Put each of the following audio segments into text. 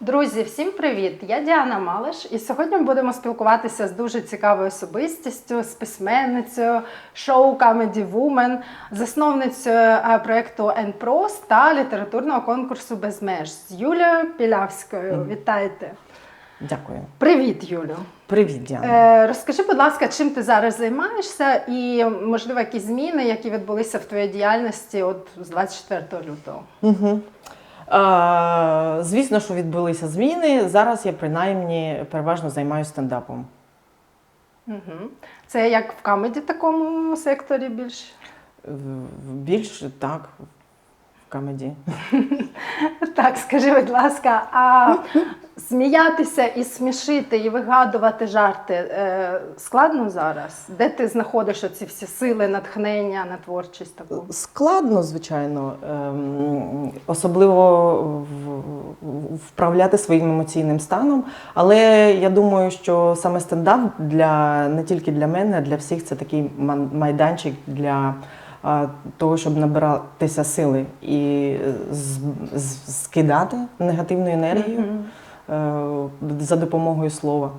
Друзі, всім привіт! Я Діана Малиш, і сьогодні ми будемо спілкуватися з дуже цікавою особистістю, з письменницею, шоу Comedy Woman, засновницею е, проєкту «Енпрос» та літературного конкурсу Без меж з Юлією Пілявською. Вітайте! Дякую. Привіт, Юлю! Привіт, Діана. Е, розкажи, будь ласка, чим ти зараз займаєшся, і можливо якісь зміни, які відбулися в твоїй діяльності от з 24 лютого. Угу. Звісно, що відбулися зміни. Зараз я принаймні переважно займаюся стендапом. Угу. Це як в камеді такому секторі більш? Більш так, камеді. Так, скажи, будь ласка, а сміятися і смішити, і вигадувати жарти е, складно зараз? Де ти знаходиш оці всі сили, натхнення на творчість таку? Складно, звичайно, ем, особливо в- вправляти своїм емоційним станом. Але я думаю, що саме стендап для не тільки для мене, а для всіх це такий ман- майданчик для того, щоб набиратися сили і з- скидати негативну енергію е, за допомогою слова.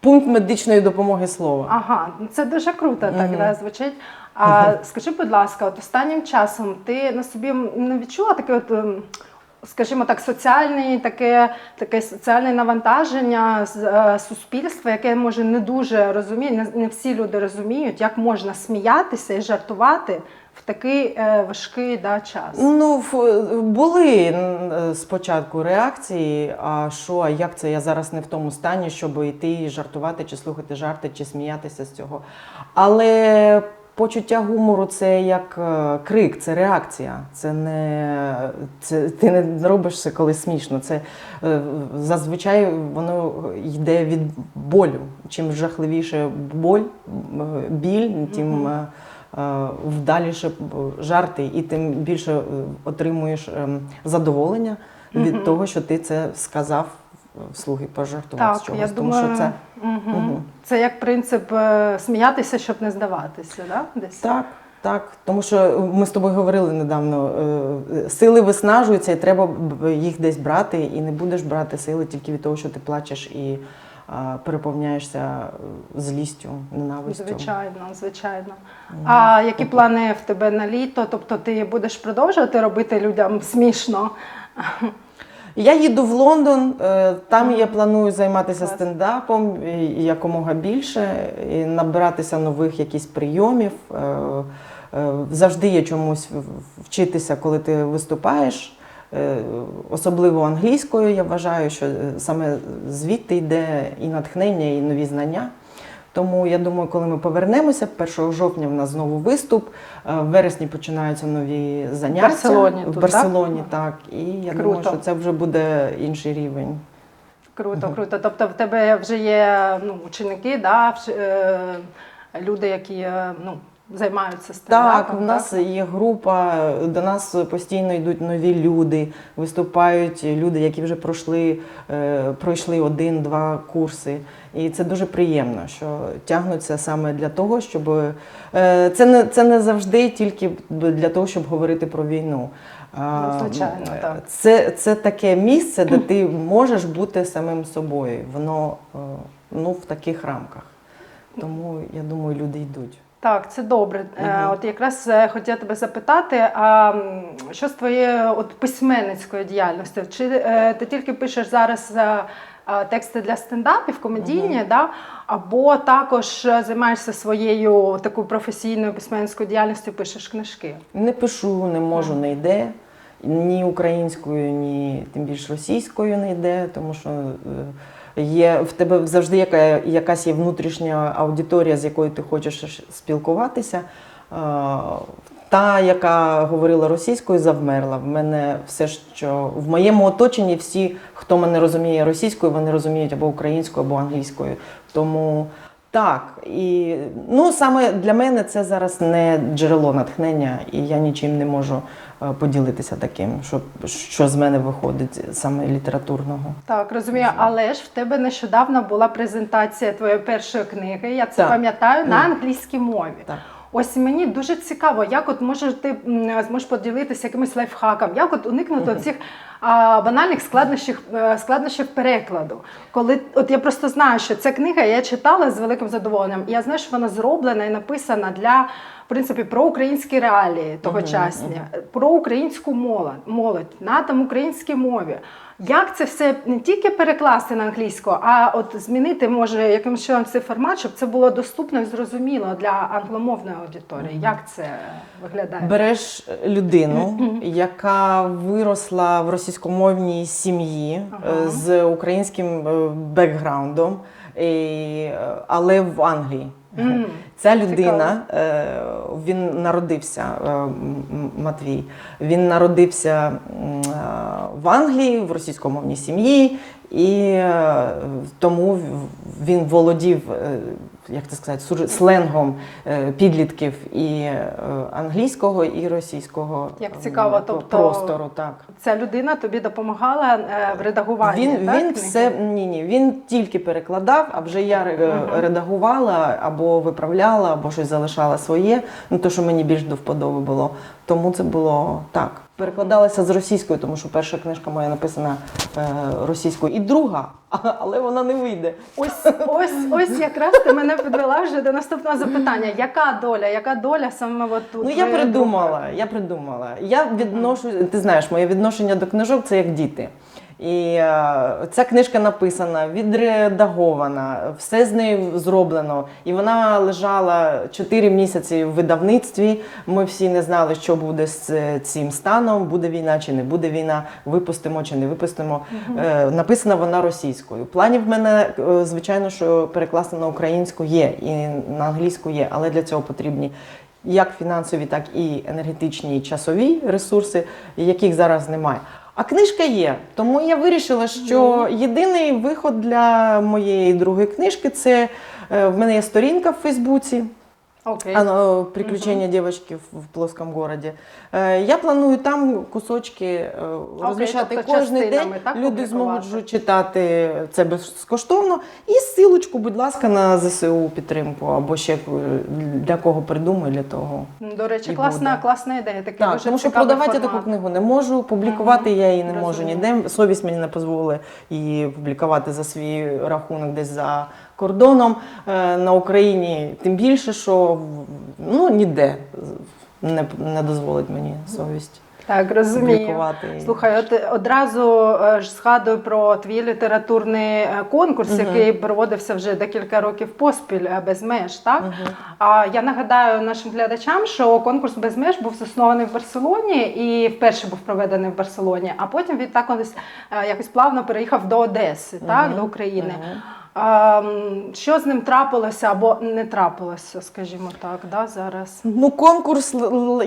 Пункт медичної допомоги слова. Ага, це дуже круто, так угу. да, звучить. А скажи, будь ласка, от останнім часом ти на собі не відчула таке, от, ем, скажімо так, соціальне, таке, таке соціальне навантаження з е, суспільства, яке може не дуже розуміє, не, всі люди розуміють, як можна сміятися і жартувати в такий е, важкий да, час. Ну, ф- були спочатку реакції, а що, а як це я зараз не в тому стані, щоб йти жартувати, чи слухати жарти, чи сміятися з цього. Але почуття гумору це як е, крик, це реакція. Це не це ти не робиш це, коли смішно. Це е, зазвичай воно йде від болю. Чим жахливіше боль, біль, тим. е, е, вдаліше жарти, і тим більше е, отримуєш ем, задоволення від того, що ти це сказав вслух і пожартував з Так, чогось. я Тому думаю, що це Мгм. Мгм. це як принцип е, сміятися, щоб не здаватися, да? десь? так. Так, тому що ми з тобою говорили недавно, е, сили виснажуються, і треба їх десь брати, і не будеш брати сили тільки від того, що ти плачеш і переповняєшся е, злістю, ненавистю. Звичайно, звичайно. А які плани в тебе на літо? Тобто ти будеш продовжувати робити людям смішно? Я їду в Лондон, е, там я планую займатися стендапом якомога більше, і набиратися нових якісь прийомів. Е, е, Завжди є чомусь вчитися, коли ти виступаєш. Особливо англійською, я вважаю, що саме звідти йде і натхнення, і нові знання. Тому я думаю, коли ми повернемося, 1 жовтня в нас знову виступ. е, В вересні починаються нові заняття. Барселоні в тут, Барселоні, так? І я думаю, що це вже буде інший рівень. Круто, круто. Тобто в тебе вже є ну, ученики, да, е, люди, які е, ну, займаються стендапом. Так, в нас є група, до нас постійно йдуть нові люди, виступають люди, які вже пройшли, е, пройшли один-два курси. І це дуже приємно, що тягнуться саме для того, щоб е, це не це не завжди тільки для того, щоб говорити про війну. Ну, звичайно, так. Це, це таке місце, де ти можеш бути самим собою. Воно е, ну, в таких рамках. Тому я думаю, люди йдуть. Так, це добре. Мгм. От якраз е, хотіла тебе запитати, а що з твоєї от письменницької діяльності? Чи е, ти тільки пишеш зараз тексти для стендапів, комедійні, да? або також займаєшся своєю такою професійною письменницькою діяльністю, пишеш книжки? Не пишу, не можу, не йде. Ні українською, ні тим більш російською не йде, тому що є в тебе завжди яка, якась є внутрішня аудиторія, з якою ти хочеш спілкуватися. Та, яка говорила російською, завмерла. В мене все, що в моєму оточенні всі, хто мене розуміє російською, вони розуміють або українською, або англійською. Тому так, і ну саме для мене це зараз не джерело натхнення, і я нічим не можу е, поділитися таким, що, що з мене виходить саме літературного. Так, розумію, але ж в тебе нещодавно була презентація твоєї першої книги, я це Так. пам'ятаю, на англійській мові. Так. Ось мені дуже цікаво, як от може ти зможеш поділитися якимось лайфхаком, як от уникнути цих а, банальних складнощів, е, складнощів перекладу. Коли от я просто знаю, що ця книга я читала з великим задоволенням, і я знаю, що вона зроблена і написана для в принципі про українські реалії тогочасні, про українську молодь, молодь на там українській мові. Як це все не тільки перекласти на англійську, а от змінити може якимось чином цей формат, щоб це було доступно і зрозуміло для англомовної аудиторії. Як це виглядає? Береш людину, яка виросла в російськомовній сім'ї Ага. е, з українським е, бекграундом, е, але в Англії. Мгм. Ця людина, е, він народився, е, Матвій. Він народився е, в Англії, в російськомовній сім'ї, і тому він володів, як це сказати, сленгом підлітків і англійського, і російського Як цікаво, тобто простору. Так. Ця людина тобі допомагала в редагуванні. Він, так, він все ні, ні, він тільки перекладав, а вже я редагувала або виправляла, або щось залишала своє. Ну то, що мені більш до вподоби було. Тому це було так. Перекладалася з російською, тому що перша книжка моя написана е, російською, і друга, але вона не вийде. Ось, ось, ось якраз ти мене підвела вже до наступного запитання. Яка доля? Яка доля саме от тут? Ну я придумала, я придумала. Я відношу, ти знаєш, моє відношення до книжок це як діти. І е, ця книжка написана, відредагована, все з нею зроблено. І вона лежала 4 місяці в видавництві. Ми всі не знали, що буде з е, цим станом, буде війна чи не буде війна, випустимо чи не випустимо. Е, написана вона російською. Планів в мене, звичайно, що перекласти на українську є, і на англійську є, але для цього потрібні як фінансові, так і енергетичні і часові ресурси, яких зараз немає. А книжка є. Тому я вирішила, що єдиний виход для моєї другої книжки це е, в мене є сторінка в Фейсбуці. Окей. Оно, приключения девочки в, в плоском городі. Е, я планую там кусочки е, розміщати тобто кожен день. так, Люди зможуть читати це безкоштовно. І ссылочку, будь ласка, на ЗСУ підтримку або ще для кого придумаю, для того. До речі, класна, буде. класна ідея. Такий Так, дуже тому що продавати я формат. таку книгу не можу, публікувати я її не можу ніде. Совість мені не дозволить її публікувати за свій рахунок десь за кордоном. Е, На Україні тим більше, що ну, ніде не, не дозволить мені совість Так, розумію. Слухай, от одразу е, ж згадую про твій літературний е, конкурс, Мгм. який проводився вже декілька років поспіль без меж. Так Мгм. а я нагадаю нашим глядачам, що конкурс без меж був заснований в Барселоні і вперше був проведений в Барселоні, а потім він так ось якось плавно переїхав до Одеси, так до України. М, що з ним трапилося або не трапилося, скажімо так, да, зараз. Ну, конкурс,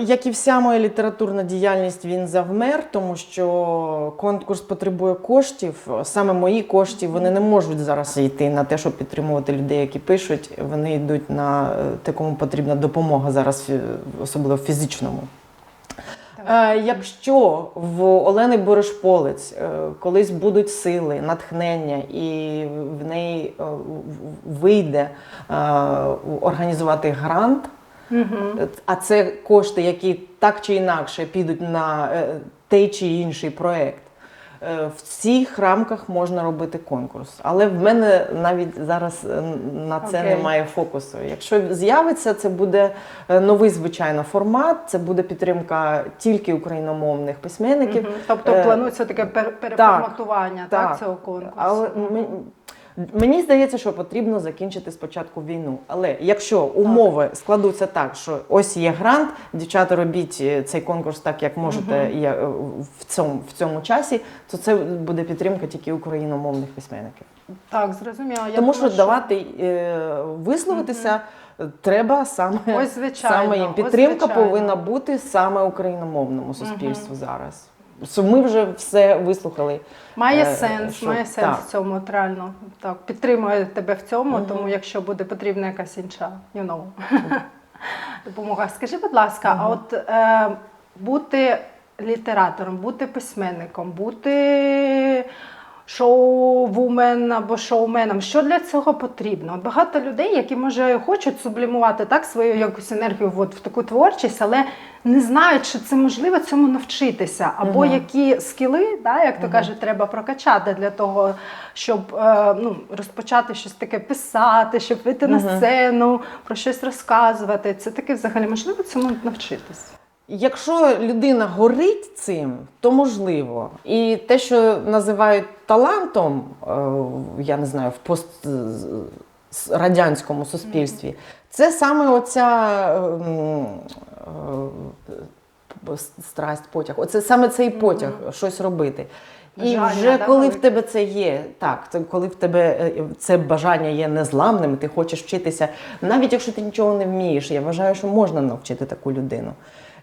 як і вся моя літературна діяльність, він завмер, тому що конкурс потребує коштів. Саме мої кошти вони не можуть зараз йти на те, щоб підтримувати людей, які пишуть. Вони йдуть на е, те, кому потрібна допомога зараз, особливо фізичному. Е, Якщо в Олени Борошполець е, колись будуть сили, натхнення, і в неї е, вийде організувати грант, Угу. а це кошти, які так чи інакше підуть на той чи інший проєкт. Е, В цих рамках можна робити конкурс. Але в мене навіть зараз е, на це okay. немає фокусу. Якщо з'явиться, це буде е, новий звичайно формат, це буде підтримка тільки україномовних письменників. Мгм. Тобто Е, планується таке пер- переформатування так, так, цього конкурсу. Але ми- мені здається, що потрібно закінчити спочатку війну. Але якщо умови складуться так, що ось є грант, дівчата робіть е, цей конкурс так, як можете е, в цьому в цьому часі, то це буде підтримка тільки україномовних письменників. Так, зрозуміло. Я Тому що давати е, висловитися. Треба саме, Ось, звичайно, саме їм ось, підтримка звичайно. повинна бути саме україномовному суспільству зараз. Ми вже все вислухали. Має е, сенс, що- має сенс так. в цьому от реально. Так, підтримую тебе в цьому, Мгм. тому якщо буде потрібна якась інша you know, допомога. Скажи, будь ласка, а от е, бути літератором, бути письменником, бути шоу-вумен або шоуменом. Що для цього потрібно? Багато людей, які може хочуть сублімувати так свою якусь енергію от, в таку творчість, але не знають, що це можливо цьому навчитися, або Мгм. які скіли, да, як то Мгм. кажуть, треба прокачати для того, щоб е, ну, розпочати щось таке писати, щоб вийти на сцену, про щось розказувати. Це таке взагалі можливо цьому навчитись. Якщо людина горить цим, то можливо. І те, що називають талантом, е, я не знаю, в пострадянському суспільстві, це саме оця ем, е, страсть, потяг. Оце саме цей потяг, щось робити. І Бажання, вже да, коли в тебе це є, так, коли в тебе е, це бажання є незламним, ти хочеш вчитися, навіть якщо ти нічого не вмієш, я вважаю, що можна навчити таку людину.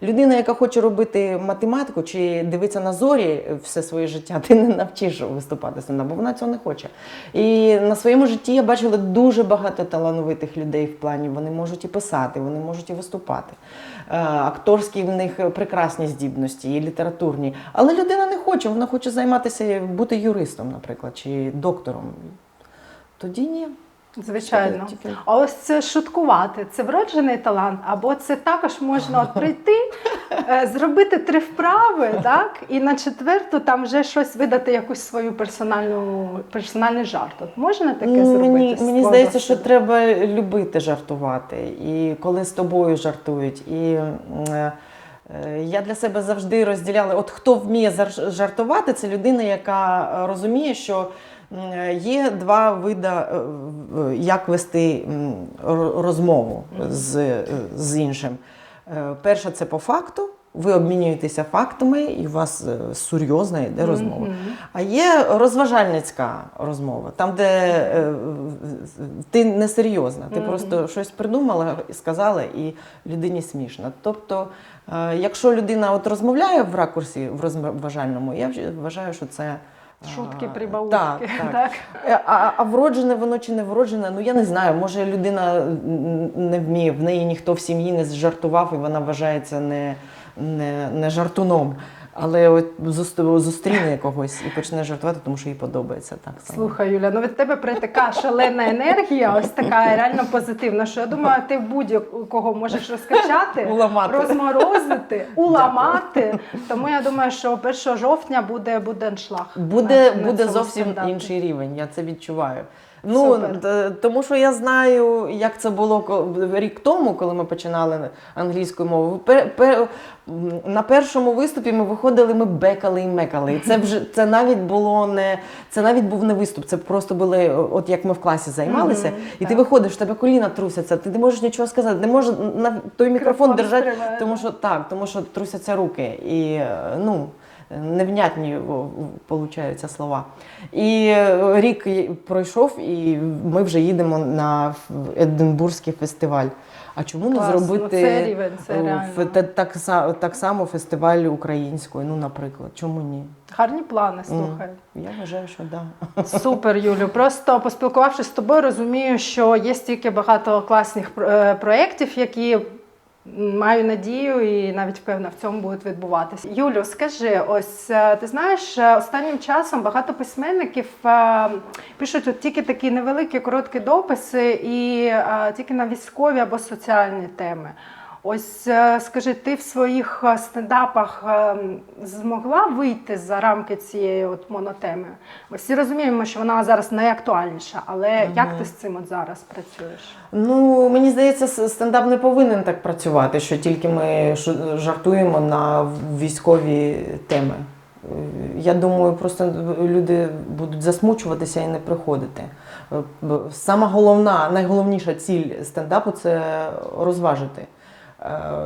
Людина, яка хоче робити математику чи дивитися на зорі все своє життя, ти не навчиш виступати сама, бо вона цього не хоче. І на своєму житті я бачила дуже багато талановитих людей в плані. Вони можуть і писати, вони можуть і виступати. Е, Акторські в них прекрасні здібності, і літературні. Але людина не хоче, вона хоче займатися бути юристом, наприклад, чи доктором. Тоді ні. Звичайно. А ось це шуткувати, це вроджений талант, або це також можна от прийти, е, зробити три вправи, так, і на четверту там вже щось видати, якусь свою персональну персональний жарт. От можна таке Ну, зробити? Мені, мені здається, що треба любити жартувати. І коли з тобою жартують. І е, е, я для себе завжди розділяла: от хто вміє жартувати, це людина, яка розуміє, що є два види, е, як вести розмову з, е, з іншим. Е, Перше, це по факту. Ви обмінюєтеся фактами, і у вас е, серйозна йде розмова. А є розважальницька розмова, там, де е, ти не серйозна, ти просто щось придумала і сказала, і людині смішно. Тобто, е, якщо людина от розмовляє в ракурсі в розважальному, я вважаю, що це. Шутки, прибаутки. Так, так. так? Е, А, а вроджене воно чи не вроджене, ну я не знаю. Може людина не вміє, в неї ніхто в сім'ї не жартував, і вона вважається не, не, не жартуном. Але от зус- зустріне когось і почне жартувати, тому що їй подобається так само. Слухай, Юля, ну від тебе при така шалена енергія, ось така реально позитивна, що я думаю, ти будь-кого можеш розкачати, Уламати. розморозити, уламати. Тому я думаю, що 1 жовтня буде, буде аншлаг. Буде, на- на буде цьому зовсім інший рівень, я це відчуваю. Ну, Супер. тому що я знаю, як це було ко- рік тому, коли ми починали англійською мовою. М, на першому виступі ми виходили, ми бекали і мекали. І це вже це навіть було не це навіть був не виступ. Це просто були, от як ми в класі займалися, і ти виходиш, в тебе коліна трусяться, ти не можеш нічого сказати, не можеш на той мікрофон Мікрофон держати, стриває, тому що так, тому що трусяться руки. І е, ну. Невнятні получаються слова. І е, рік пройшов, і ми вже їдемо на Единбурзький фестиваль. А чому не Клас, ну, зробити це рівень, це е, та- так, так само фестиваль української? Ну, наприклад, чому ні? Гарні плани, слухай. Я вважаю, що так. Да. Супер, Юлю. Просто поспілкувавшись з тобою, розумію, що є стільки багато класних е, проєктів, які маю надію і навіть впевнена в цьому будуть відбуватися. Юлю, скажи, ось е, ти знаєш, е, останнім часом багато письменників е, пишуть от тільки такі невеликі короткі дописи і тільки на військові або соціальні теми. Ось е, скажи, ти в своїх е, стендапах е, змогла вийти за рамки цієї от монотеми? Ми всі розуміємо, що вона зараз найактуальніша, але як ти з цим от зараз працюєш? Ну, мені здається, стендап не повинен так працювати, що тільки ми жартуємо на військові теми. Я думаю, просто люди будуть засмучуватися і не приходити. Сама головна, найголовніша ціль стендапу це розважити.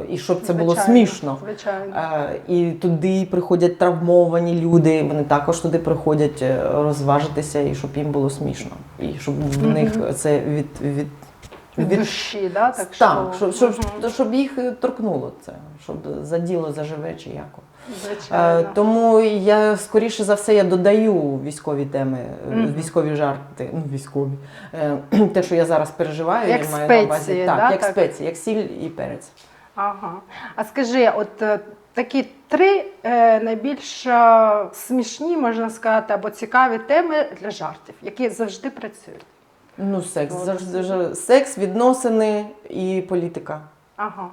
І щоб це було смішно. Звичайно. Е, І туди приходять травмовані люди, вони також туди приходять е, розважитися, і щоб їм було смішно. І щоб в Мгм. них це від, від, Від душі, да? так, так, щоб, щоб, щоб їх торкнуло це, щоб заділо заживе чи яко. Звичайно. Е, тому я скоріше за все я додаю військові теми, е, військові жарти, ну військові. Е, те, що я зараз переживаю, Як я маю на увазі так, да, як так? спеції, як сіль і перець. Ага. А скажи, от такі три найбільш смішні, можна сказати, або цікаві теми для жартів, які завжди працюють. Ну, секс. Завжди секс, відносини і політика. Ага.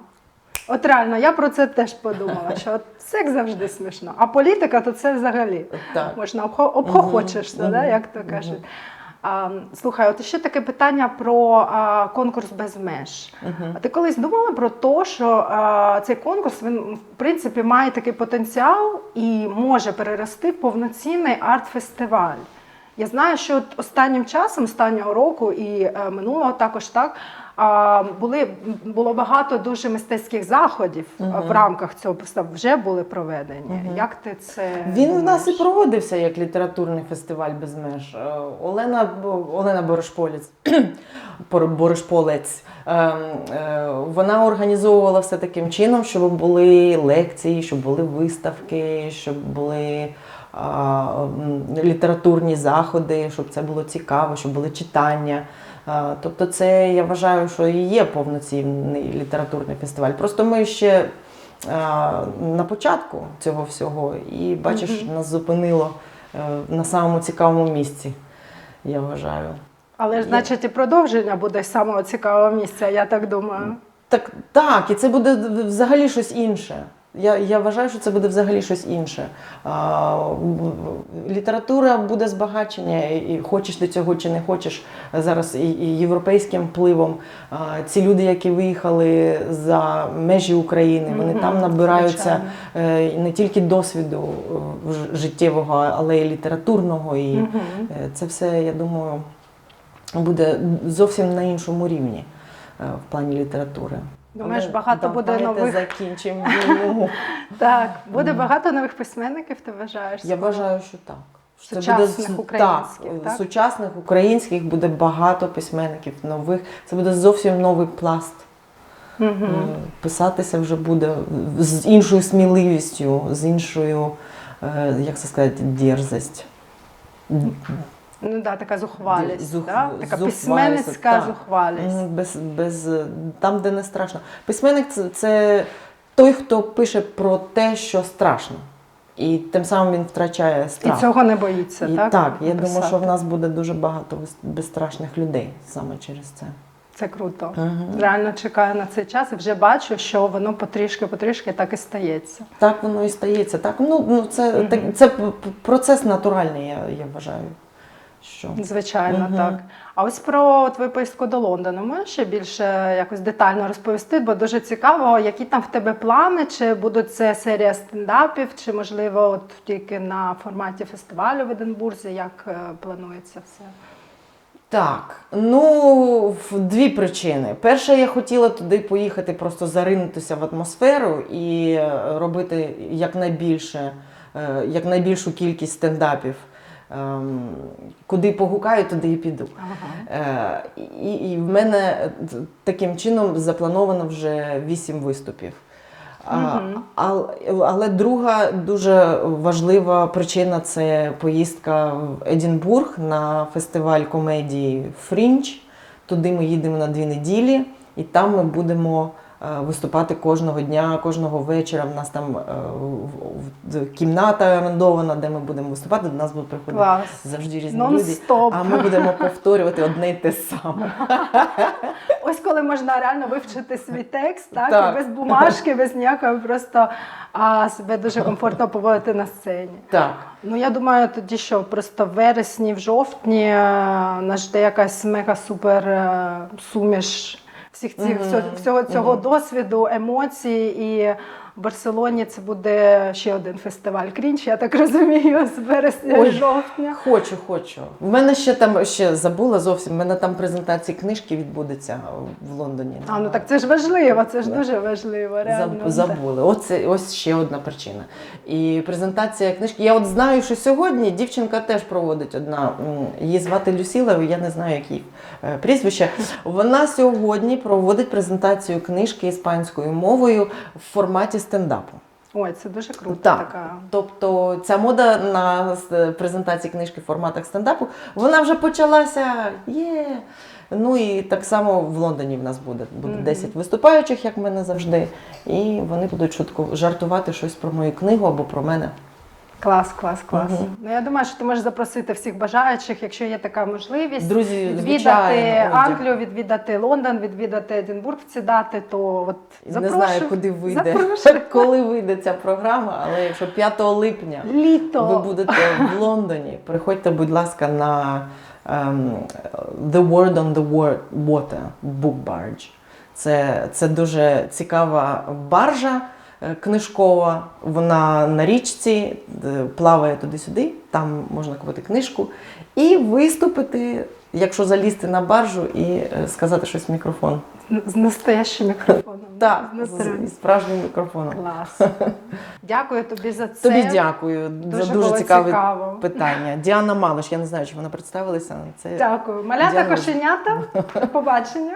От реально, я про це теж подумала, що от секс завжди смішно, а політика то це взагалі. Так. Можна обхо- обхохочешся, Мгм. да, як то кажуть. А, слухай, от ще таке питання про а, конкурс без меж. Мгм. А ти колись думала про те, що а, цей конкурс він в принципі має такий потенціал і може перерости в повноцінний арт-фестиваль? Я знаю, що останнім часом, останнього року і е, минулого також так. Були, було багато дуже мистецьких заходів Мгм. в рамках цього вже були проведені. Мгм. Як ти це Він у нас і проводився як літературний фестиваль без меж. Е, Олена, Олена Борошполець, Борошполець. е, е, Вона організовувала все таким чином, щоб були лекції, щоб були виставки, щоб були літературні заходи, щоб це було цікаво, щоб були читання. Тобто, це я вважаю, що і є повноцінний літературний фестиваль. Просто ми ще на початку цього всього, і бачиш, нас зупинило е, на самому цікавому місці, я вважаю. Але ж, значить, і продовження буде з самого цікавого місця, я так думаю. Так, так, і це буде взагалі щось інше. Я, я вважаю, що це буде взагалі щось інше. А, література буде збагачення, і, хочеш ти цього чи не хочеш зараз і, і європейським впливом. А, ці люди, які виїхали за межі України, вони Мгм, там набираються звичайно. е, не тільки досвіду життєвого, але й літературного. І е, це все, я думаю, буде зовсім на іншому рівні е, в плані літератури. Думаєш, Але багато буде нових. закінчимо війну. Так, буде багато нових письменників, ти вважаєш? Я вважаю, що так. Це Сучасних буде, українських, так, так? сучасних українських буде багато письменників нових. Це буде зовсім новий пласт. М, Писатися вже буде з іншою сміливістю, з іншою, е, як це сказати, дерзость. Ну да, така зухвалість, Зух- да? така зухвалість, письменницька так. зухвалість. Без, без, там, де не страшно. Письменник це, це той, хто пише про те, що страшно. І тим самим він втрачає І цього не боїться, І так? так, я думаю, що в нас буде дуже багато безстрашних людей саме через це. Це круто. Мгм. Реально чекаю на цей час і вже бачу, що воно потрішки-потрішки так і стається. Так воно і стається. Так, ну, ну це, Мгм. так, це процес натуральний, я, я вважаю. Що. Звичайно, Мгм. так. А ось про твою поїздку до Лондону можеш ще більше якось детально розповісти, бо дуже цікаво, які там в тебе плани, чи будуть це серія стендапів, чи можливо от тільки на форматі фестивалю в Единбурзі, як е, планується все? Так, ну дві причини. Перша, я хотіла туди поїхати, просто заринутися в атмосферу і е, робити якнайбільше, е, якнайбільшу кількість стендапів. Ем, Куди погукаю, туди і піду. Ага. Е, І, і в мене таким чином заплановано вже вісім виступів. А, Мгм. ал- але друга дуже важлива причина це поїздка в Едінбург на фестиваль комедії Фрінч. Туди ми їдемо на дві неділі, і там ми будемо виступати кожного дня, кожного вечора. У нас там е, в- в- кімната орендована, де ми будемо виступати. До нас будуть приходити Клас. завжди різні люди. А ми будемо повторювати одне й те саме. Ось коли можна реально вивчити свій текст, так, Так. і без бумажки, без ніякої, просто а, себе дуже комфортно поводити на сцені. Так. Ну я думаю, тоді що просто в вересні, в жовтні е, нас жде якась мега супер е, суміш всіх цих всього, всього цього досвіду, емоцій. І в Барселоні це буде ще один фестиваль Крінч, я так розумію, з вересня Ой. жовтня. Хочу, хочу. В мене ще там ще забула зовсім. В мене там презентація книжки відбудеться в Лондоні. А ну так це ж важливо, це ж дуже важливо. Реально. Забули. Оце ось ще одна причина. І презентація книжки. Я от знаю, що сьогодні дівчинка теж проводить одна. Її звати Люсіла, я не знаю, як її е, прізвище. Вона сьогодні проводить презентацію книжки іспанською мовою в форматі стендапу. Ой, це дуже круто. Так. Така. Тобто ця мода на презентації книжки в форматах стендапу, вона вже почалася. Є. Ну і так само в Лондоні в нас буде. Буде Мгм. 10 виступаючих, як в мене завжди. І вони будуть шутку жартувати щось про мою книгу або про мене. Клас, клас, клас. Мгм. Ну я думаю, що ти можеш запросити всіх бажаючих, якщо є така можливість. Друзі, Відвідати. Англію, відвідати Лондон, відвідати Единбург в ці дати, то от Не знаю, куди вийде, Запрошую. коли вийде ця програма, але якщо 5 липня Літо. ви будете в Лондоні, приходьте, будь ласка, на ем, The Word on the Wa- Water Book Barge. Це, це дуже цікава баржа книжкова. Вона на річці е, плаває туди-сюди, там можна купити книжку і виступити, якщо залізти на баржу і е, сказати щось в мікрофон. З настоящим мікрофоном. Так, З справжнім мікрофоном. Клас. Дякую тобі за це. Тобі дякую Дуже за дуже цікаве цікаво. питання. Діана Малиш, я не знаю, чи вона представилася. Це Дякую. Малята Дякую. кошенята. Побачення.